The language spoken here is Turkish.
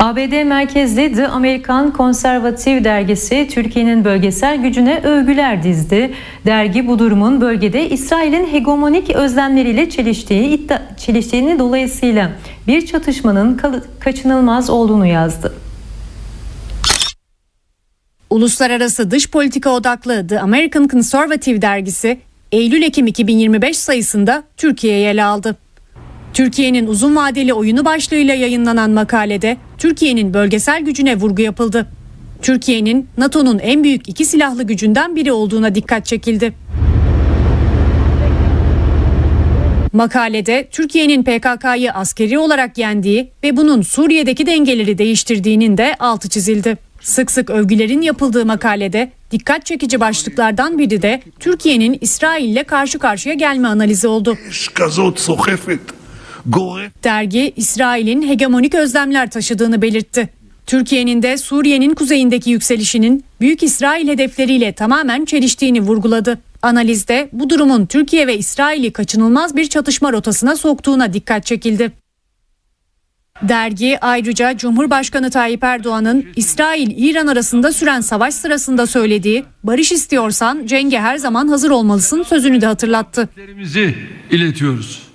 ABD merkezli The American Conservative dergisi Türkiye'nin bölgesel gücüne övgüler dizdi. Dergi bu durumun bölgede İsrail'in hegemonik özlemleriyle çeliştiği iddia, çeliştiğini dolayısıyla bir çatışmanın kaçınılmaz olduğunu yazdı. Uluslararası dış politika odaklı The American Conservative dergisi Eylül-Ekim 2025 sayısında Türkiye'yi ele aldı. Türkiye'nin uzun vadeli oyunu başlığıyla yayınlanan makalede Türkiye'nin bölgesel gücüne vurgu yapıldı. Türkiye'nin NATO'nun en büyük iki silahlı gücünden biri olduğuna dikkat çekildi. Makalede Türkiye'nin PKK'yı askeri olarak yendiği ve bunun Suriye'deki dengeleri değiştirdiğinin de altı çizildi. Sık sık övgülerin yapıldığı makalede dikkat çekici başlıklardan biri de Türkiye'nin İsrail'le karşı karşıya gelme analizi oldu. Dergi İsrail'in hegemonik özlemler taşıdığını belirtti. Türkiye'nin de Suriye'nin kuzeyindeki yükselişinin Büyük İsrail hedefleriyle tamamen çeliştiğini vurguladı. Analizde bu durumun Türkiye ve İsrail'i kaçınılmaz bir çatışma rotasına soktuğuna dikkat çekildi. Dergi ayrıca Cumhurbaşkanı Tayyip Erdoğan'ın İsrail-İran arasında süren savaş sırasında söylediği "Barış istiyorsan cenge her zaman hazır olmalısın" sözünü de hatırlattı. iletiyoruz.